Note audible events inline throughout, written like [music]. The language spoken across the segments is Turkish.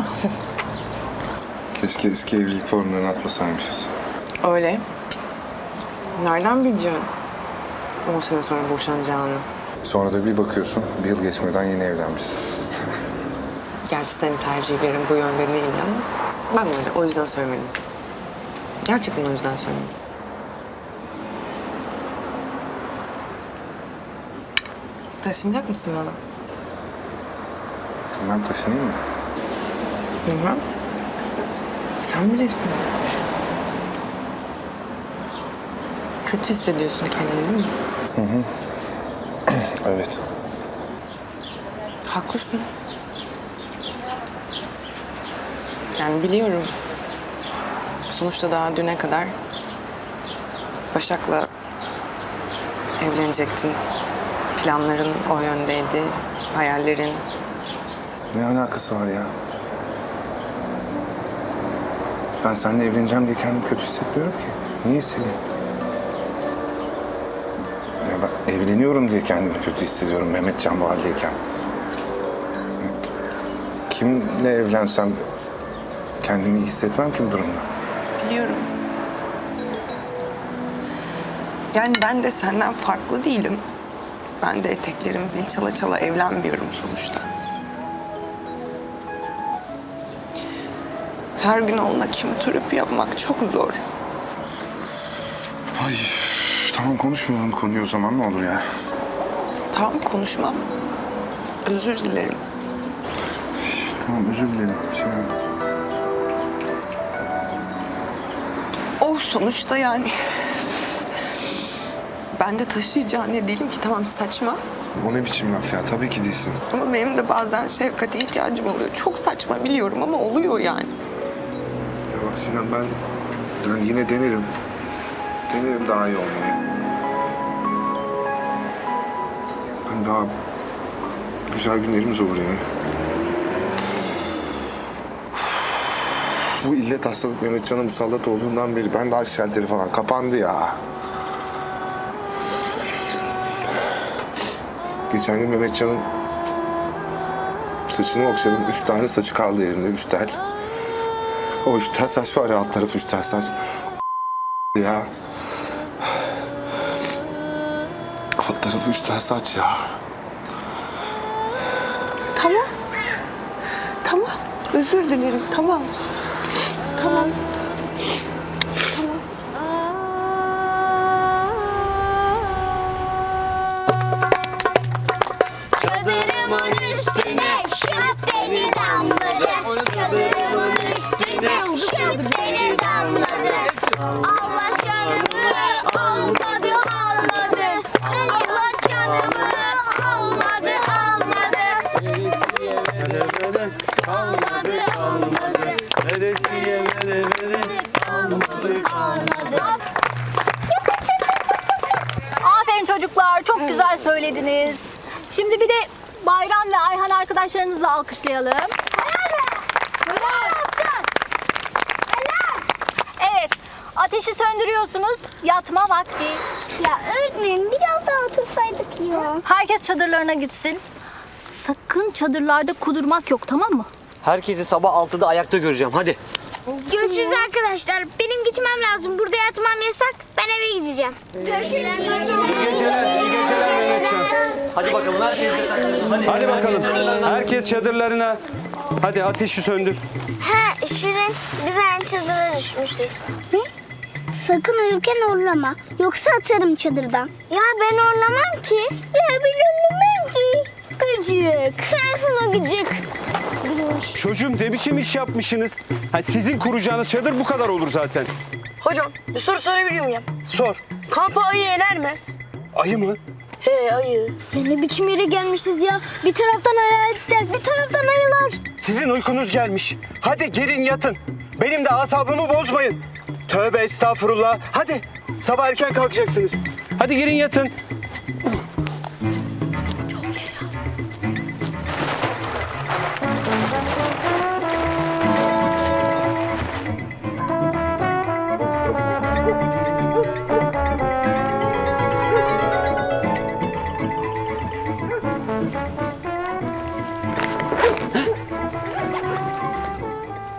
ya. Keşke eski evlilik formlarını atmasaymışız. Öyle. Nereden bileceksin? 10 sene sonra boşanacağını. Sonra da bir bakıyorsun bir yıl geçmeden yeni evlenmişsin. Gerçi senin tercihlerin bu yönde değil ama ben böyle o yüzden söylemedim. Gerçekten o yüzden söylemedim. Taşınacak mısın bana? Bilmem taşınayım mı? Bilmem. Sen bilirsin. Kötü hissediyorsun kendini değil mi? [clears throat] Evet. Haklısın. Yani biliyorum. Sonuçta daha düne kadar Başak'la evlenecektin. Planların o yöndeydi. Hayallerin. Ne alakası var ya? Ben seninle evleneceğim diye kendimi kötü hissetmiyorum ki. Niye hissedeyim? Ya ben evleniyorum diye kendimi kötü hissediyorum Mehmetcan bu haldeyken. Kimle evlensem kendimi iyi hissetmem ki bu durumda. Biliyorum. Yani ben de senden farklı değilim. Ben de eteklerim zil çala çala evlenmiyorum sonuçta. Her gün onunla kemoterapi yapmak çok zor. Ay tamam konuşmayalım konuyu o zaman ne olur ya. Tamam konuşmam. Özür dilerim. Tamam özür dilerim. Şey, O sonuçta yani... Ben de taşıyıcı anne değilim ki tamam saçma. o ne biçim laf ya tabii ki değilsin. Ama benim de bazen şefkate ihtiyacım oluyor. Çok saçma biliyorum ama oluyor yani. Sinan ben yani yine denerim. Denerim daha iyi olmayı. Ben daha güzel günlerimiz olur yine. Bu illet hastalık Mehmetcan'a musallat olduğundan beri ben daha şalteri falan kapandı ya. Geçen gün Mehmetcan'ın saçını okşadım. Üç tane saçı kaldı elimde. Üç tel. O üç tel saç var ya alt tarafı üç tel saç. Ya. Alt tarafı üç tel saç ya. Tamam. Tamam. Özür dilerim. Tamam. Tamam. Çadırımın üstüne şöpteni damladı. Çadırımın şöpteni damladı. Allah canımı almadı almadı. Allah canımı almadı almadı. Almadı almadı. Almadı almadı. Aferin çocuklar, çok güzel söylediniz. Şimdi bir de Bayram ve Ayhan arkadaşlarınızla alkışlayalım. Evet, ateşi söndürüyorsunuz. Yatma vakti. Ya öğretmenim biraz daha otursaydık ya. Herkes çadırlarına gitsin. Sakın çadırlarda kudurmak yok, tamam mı? Herkesi sabah 6'da ayakta göreceğim. Hadi. Görüşürüz arkadaşlar. Benim gitmem lazım. Burada yatmam yasak. Ben eve gideceğim. Görüşürüz. Hadi bakalım herkes Hadi. Hadi bakalım. Herkes çadırlarına. Hadi ateşi söndür. He Şirin bir tane çadıra düşmüştük. Ne? Sakın uyurken orlama. Yoksa atarım çadırdan. Ya ben orlamam ki. Ya ben orlamam ki. Gıcık. Sensin o gıcık. Çocuğum ne biçim iş yapmışsınız? Ha, sizin kuracağınız çadır bu kadar olur zaten. Hocam bir soru sorabilir miyim? Sor. Kampa ayı yener mi? Ayı mı? He ayı. Ya ne biçim yere gelmişiz ya. Bir taraftan hayaletler, bir taraftan ayılar. Sizin uykunuz gelmiş. Hadi girin yatın. Benim de asabımı bozmayın. Tövbe estağfurullah. Hadi sabah erken kalkacaksınız. Hadi girin yatın.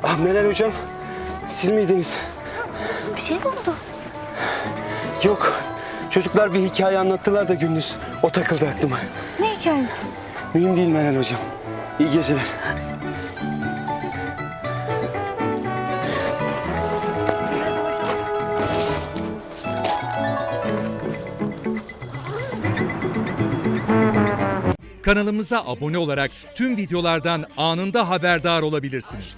Ah Meral hocam siz miydiniz? Bir şey mi oldu? Yok. Çocuklar bir hikaye anlattılar da gündüz. O takıldı aklıma. Ne hikayesi? Mühim değil Meral hocam. İyi geceler. Kanalımıza abone olarak tüm videolardan anında haberdar olabilirsiniz.